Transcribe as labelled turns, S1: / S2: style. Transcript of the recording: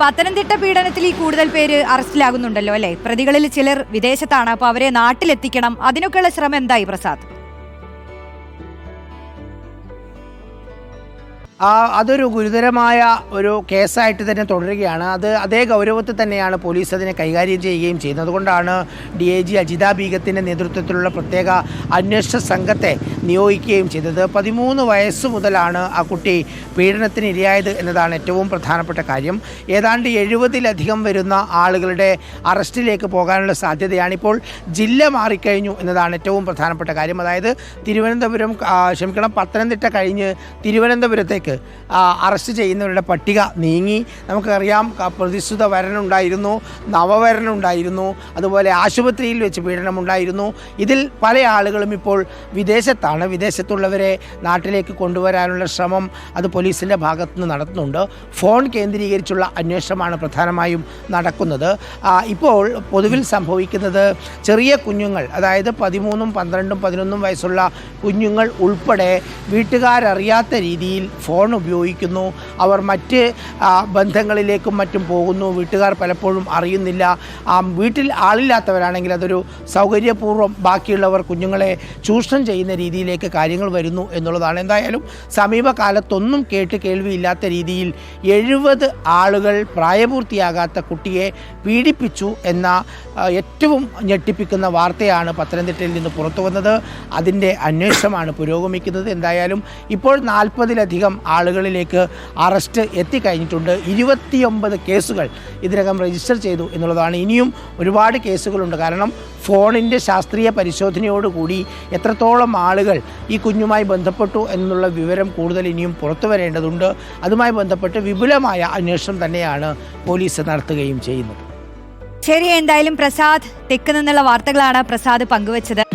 S1: പത്തനംതിട്ട പീഡനത്തിൽ ഈ കൂടുതൽ പേര് അറസ്റ്റിലാകുന്നുണ്ടല്ലോ അല്ലെ? പ്രതികളിൽ ചിലർ വിദേശത്താണ്. അപ്പൊ അവരെ നാട്ടിലെത്തിക്കണം. അതിനൊക്കെയുള്ള ശ്രമം എന്തായി പ്രസാദ്?
S2: അതൊരു ഗുരുതരമായ ഒരു കേസായിട്ട് തന്നെ തുടരുകയാണ്. അത് അതേ ഗൗരവത്തിൽ തന്നെയാണ് പോലീസ് അതിനെ കൈകാര്യം ചെയ്യുകയും ചെയ്യുന്നത്. അതുകൊണ്ടാണ് ഡി ഐ ജി അജിത ബീഗത്തിന്റെ നേതൃത്വത്തിലുള്ള പ്രത്യേക അന്വേഷണ സംഘത്തെ നിയോഗിക്കുകയും ചെയ്തത്. പതിമൂന്ന് വയസ്സ് മുതലാണ് ആ കുട്ടി പീഡനത്തിന് ഇരയായത് എന്നതാണ് ഏറ്റവും പ്രധാനപ്പെട്ട കാര്യം. ഏതാണ്ട് എഴുപതിലധികം വരുന്ന ആളുകളുടെ അറസ്റ്റിലേക്ക് പോകാനുള്ള സാധ്യതയാണ് ഇപ്പോൾ ജില്ല മാറിക്കഴിഞ്ഞു എന്നതാണ് ഏറ്റവും പ്രധാനപ്പെട്ട കാര്യം. അതായത് തിരുവനന്തപുരം ക്ഷമിക്കണം പത്തനംതിട്ട കഴിഞ്ഞ് തിരുവനന്തപുരത്തേക്ക് ആ, അറസ്റ്റ് ചെയ്യുന്നവരുടെ പട്ടിക നീങ്ങി. നമുക്കറിയാം പ്രതിശ്രുത വരനുണ്ടായിരുന്നു നവവരനുണ്ടായിരുന്നു അതുപോലെ ആശുപത്രിയിൽ വെച്ച് പീഡനമുണ്ടായിരുന്നു. ഇതിൽ പല ആളുകളും ഇപ്പോൾ വിദേശത്താണ്. വിദേശത്തുള്ളവരെ നാട്ടിലേക്ക് കൊണ്ടുവരാനുള്ള ശ്രമം അത് പോലീസിന്റെ ഭാഗത്തുനിന്ന് നടത്തുന്നുണ്ട്. ഫോൺ കേന്ദ്രീകരിച്ചുള്ള അന്വേഷണമാണ് പ്രധാനമായും നടക്കുന്നത്. ഇപ്പോൾ പൊതുവിൽ സംഭവിക്കുന്നത് ചെറിയ കുഞ്ഞുങ്ങൾ അതായത് പതിമൂന്നും പന്ത്രണ്ടും പതിനൊന്നും വയസ്സുള്ള കുഞ്ഞുങ്ങൾ ഉൾപ്പെടെ വീട്ടുകാരറിയാത്ത രീതിയിൽ ഫോൺ ഉപയോഗിക്കുന്നു. അവർ മറ്റ് ബന്ധങ്ങളിലേക്കും മറ്റും പോകുന്നു. വീട്ടുകാർ പലപ്പോഴും അറിയുന്നില്ല. ആ, വീട്ടിൽ ആളില്ലാത്തവരാണെങ്കിൽ അതൊരു സൗകര്യപൂർവം ബാക്കിയുള്ളവർ കുഞ്ഞുങ്ങളെ ചൂഷണം ചെയ്യുന്ന രീതിയിലേക്ക് കാര്യങ്ങൾ വരുന്നു എന്നുള്ളതാണ്. എന്തായാലും സമീപകാലത്തൊന്നും കേട്ട് കേൾവിയില്ലാത്ത രീതിയിൽ എഴുപത് ആളുകൾ പ്രായപൂർത്തിയാകാത്ത കുട്ടിയെ പീഡിപ്പിച്ചു എന്ന ഏറ്റവും ഞെട്ടിപ്പിക്കുന്ന വാർത്തയാണ് പത്തനംതിട്ടയിൽ നിന്ന് പുറത്തു വന്നത് അതിന്റെ അന്വേഷണമാണ് പുരോഗമിക്കുന്നത്. എന്തായാലും ഇപ്പോൾ നാൽപ്പതിലധികം ആളുകളിലേക്ക് അറസ്റ്റ് എത്തിക്കഴിഞ്ഞിട്ടുണ്ട്. ഇരുപത്തിയൊമ്പത് കേസുകൾ ഇതിനകം രജിസ്റ്റർ ചെയ്തു എന്നുള്ളതാണ്. ഇനിയും ഒരുപാട് കേസുകളുണ്ട്. കാരണം ഫോണിന്റെ ശാസ്ത്രീയ പരിശോധനയോടുകൂടി എത്രത്തോളം ആളുകൾ ഈ കുഞ്ഞുമായി ബന്ധപ്പെട്ടു എന്നുള്ള വിവരം കൂടുതൽ ഇനിയും പുറത്തു വരേണ്ടതുണ്ട്. അതുമായി ബന്ധപ്പെട്ട് വിപുലമായ അന്വേഷണം തന്നെയാണ് പോലീസ് നടത്തുകയും ചെയ്യുന്നത്.
S1: ശരി എന്തായാലും പ്രസാദ് തെക്ക് നിന്നുള്ള വാർത്തകളാണ് പ്രസാദ് പങ്കുവച്ചത്.